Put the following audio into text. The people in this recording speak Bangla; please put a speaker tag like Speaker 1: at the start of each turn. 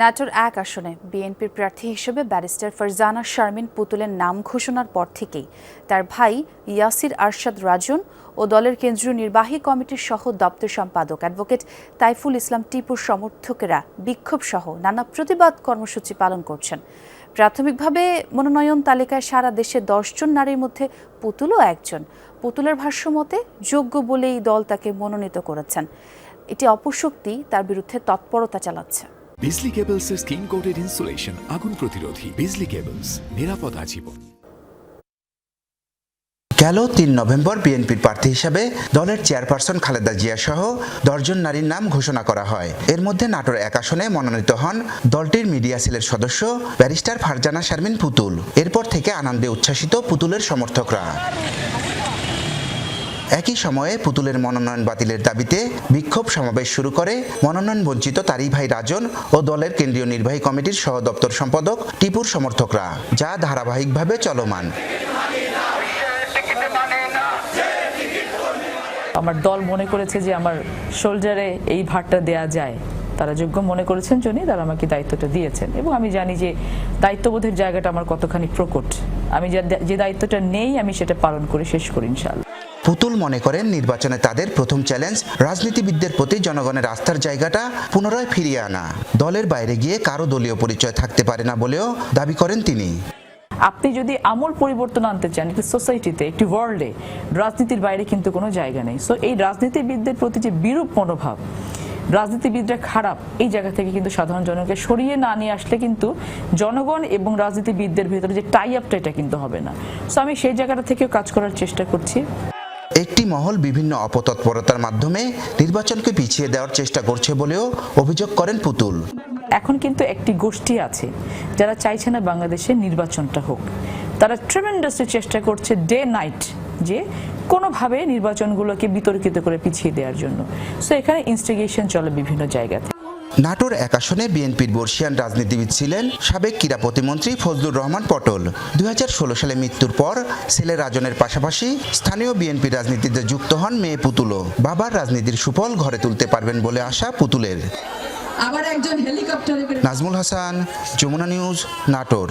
Speaker 1: নাটোর এক আসনে বিএনপির প্রার্থী হিসেবে ব্যারিস্টার ফারজানা শারমিন পুতুলের নাম ঘোষণার পর থেকেই তার ভাই ইয়াসির আরশাদ রাজন ও দলের কেন্দ্রীয় নির্বাহী কমিটির সহ দপ্তর সম্পাদক অ্যাডভোকেট তাইফুল ইসলাম টিপুর সমর্থকেরা বিক্ষোভ সহ নানা প্রতিবাদ কর্মসূচি পালন করছেন। প্রাথমিকভাবে মনোনয়ন তালিকায় সারা দেশে দশজন নারীর মধ্যে পুতুলও একজন। পুতুলের ভাষ্যমতে, যোগ্য বলেই দল তাকে মনোনীত করেছেন। এটি অপশক্তি, তার বিরুদ্ধে তৎপরতা চালাচ্ছে।
Speaker 2: বিজলি কেবলসের স্কিন কোটেড ইনসুলেশন আগুন প্রতিরোধী। বিজলি কেবলস নিরাপদ আজীবন।
Speaker 3: গেল তিন নভেম্বর বিএনপির প্রার্থী হিসাবে দলের চেয়ারপারসন খালেদা জিয়া সহ দশজন নারীর নাম ঘোষণা করা হয়। এর মধ্যে নাটোর এক আসনে মনোনীত হন দলটির মিডিয়া সেলের সদস্য ব্যারিস্টার ফারজানা শারমিন পুতুল। এরপর থেকে আনন্দে উচ্ছ্বাসিত পুতুলের সমর্থকরা। একই সময়ে পুতুলের মনোনয়ন বাতিলের দাবিতে বিক্ষোভ সমাবেশ শুরু করে মনোনয়ন বঞ্চিত তারই ভাই রাজন ও দলের কেন্দ্রীয় নির্বাহী কমিটির সহ দপ্তর সম্পাদক টিপুর সমর্থকরা, যা ধারাবাহিকভাবে চলমান।
Speaker 4: আমার দল মনে করেছে যে আমার শোল্ডারে এই ভারটা দেয়া যায়। তারা যোগ্য মনে করেছেন জন্যই তারা আমাকে দায়িত্বটা দিয়েছেন। এবং আমি জানি যে দায়িত্ববোধের জায়গাটা আমার কতখানি প্রকট। আমি যে- যে দায়িত্বটা নেই, আমি সেটা পালন করে শেষ করি ইনশাল্লাহ
Speaker 3: পুতুল মনে করেন নির্বাচনে তাদের প্রথম চ্যালেঞ্জ রাজনীতিবিদদের প্রতি জনগণের আস্থার জায়গাটা পুনরায় ফিরিয়ে আনা। দলের বাইরে গিয়ে কারও দলীয় পরিচয় থাকতে পারে না বলেও দাবি করেন তিনি।
Speaker 4: আপনি যদি আমূল পরিবর্তন আনতে চান, একটি সোসাইটিতে একটি ওয়ার্ল্ডে রাজনীতির বাইরে কিন্তু কোনো জায়গা নেই। সো এই রাজনীতিবিদদের প্রতি যে বিরূপ মনোভাব, রাজনীতিবিদরা খারাপ, এই জায়গা থেকে কিন্তু সাধারণ জনগণকে সরিয়ে না নিয়ে আসলে কিন্তু জনগণ এবং রাজনীতিবিদদের ভেতরে যে টাই আপটা এটা কিন্তু হবে না। সো আমি সেই জায়গাটা থেকেও কাজ করার চেষ্টা করছি।
Speaker 3: একটি মহল বিভিন্ন অপতৎপরতার মাধ্যমে নির্বাচনকে পিছিয়ে দেওয়ার চেষ্টা করছে বলেও অভিযোগ করেন পুতুল।
Speaker 4: এখন কিন্তু একটি গোষ্ঠী আছে, যারা চাইছে না বাংলাদেশে নির্বাচনটা হোক। তারা ট্রেমেন্ডাসলি চেষ্টা করছে ডে নাইট যে কোনোভাবে নির্বাচনগুলোকে বিতর্কিত করে পিছিয়ে দেওয়ার জন্য। সো এখানে ইনস্টিগেশন চলে বিভিন্ন জায়গাতে।
Speaker 3: নাটোর এক আসনে বিএনপির বর্ষিয়ান রাজনীতিবিদ ছিলেন সাবেক ক্রীড়া প্রতিমন্ত্রী ফজলুর রহমান পটল। দুই হাজার ষোলো সালে মৃত্যুর পর ছেলে রাজনের পাশাপাশি স্থানীয় বিএনপি রাজনীতিতে যুক্ত হন মেয়ে পুতুলও। বাবার রাজনীতির সুফল ঘরে তুলতে পারবেন বলে আশা পুতুলের।
Speaker 5: আবার একজন হেলিকপ্টারে
Speaker 3: নাজমুল হাসান যমুনা নিউজ নাটোর।